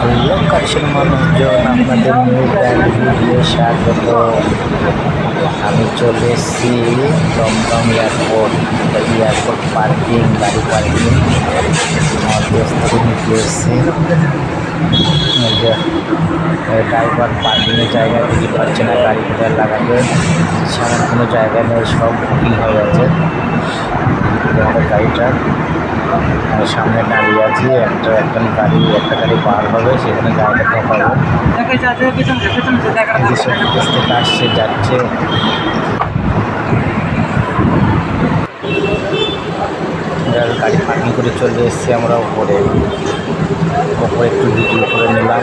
Hello কাছের মানুষজন আপনাদের নিউ ব্র্যান্ড ভিডিও স্বাগত আমি চলে এসেছি দমদম এয়ারপোর্ট এয়ারপোর্ট পার্কিং গাড়ি পার্কিং আমার দোস্ত নিতে এসেছি ড্রাইভার পার্কিংয়ের জায়গা খুঁজে পাচ্ছে না গাড়ি কোথায় লাগাবে। সেমন কোনো জায়গা নেই সব বুকিং হয়ে গেছে। আমাদের গাড়িটা। সামনে দাঁড়িয়ে আছি একটা একটা গাড়ি একটা গাড়ি পার হবে সেখানে গাড়িটা বিদেশ থেকে আসছে যাচ্ছে। গাড়ি পার্কিং করে চলে এসেছি আমরা উপরে। উপরে একটু ভিডিও করে নিলাম।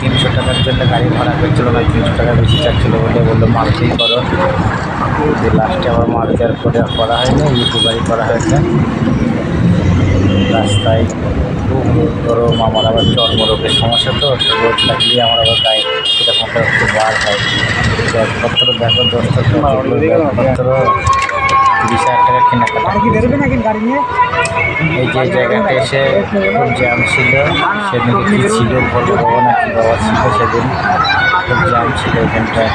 তিনশো টাকার জন্য গাড়ি ভাড়া করছিল না তিনশো টাকা বেশি চাচ্ছিলো বলে বলল মারুতিই করো। যে লাস্টে আবার মারুতি আর করে করা হয়নি ইউটু গাড়ি করা হয়েছে। রাস্তায় খুব গরম, আমার আবার চর্মরোগের সমস্যা তো রোদ লাগলে আমার আবার গায়ে সেরকমটা একটু বার হয়। ব্যাগপত্র দেখো দোস্ত তিরিশ হাজার টাকা কেনাকাটা এই যে জায়গাটা এসে খুব জ্যাম ছিল সেদিন কী ছিল? বলব বাবা না কি বাবা ছিল সেদিন। খুব জ্যাম ছিল এখানটায়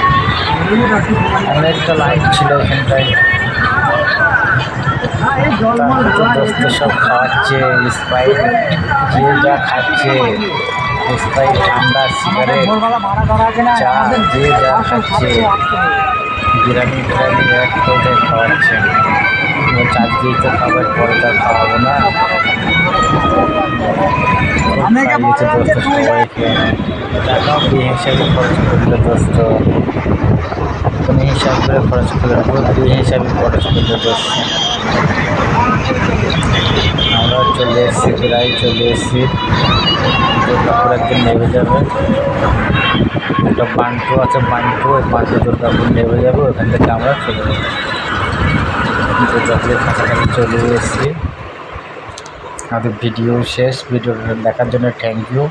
অনেকটা লাইট ছিল এখানটায় দোস্ত সব খাওয়াচ্ছে যে যা খাচ্ছে স্প্রাইট ঠান্ডা সিগারেট চা যে যা খাচ্ছে। বিরিয়ানি টিরানি এক করে খাওয়াচ্ছে এবার চার দিয়ে তো খাবার পরে তো আর খাওয়াবো না। খাইয়েছে দোস্ত সবাইকে টাকাও বিয়ে হিসাবে খরচ করল দোস্ত? কোনো হিসাব করে খরচ করল পুরো বিয়ে হিসাবে খরচ করল দোস্ত। আমরাও চলে এসেছি প্রায় চলে এসেছি। একদিন নেমে যাবে। একটা বান্টু আছে, বান্টু, ওই বান্টু দুর্গাপুর নেমে যাবে, ওখান থেকে আমরা চলে যাব। কাছাকাছি চলে এসেছি। আমাদের ভিডিও শেষ ভিডিও দেখার জন্য থ্যাংক ইউ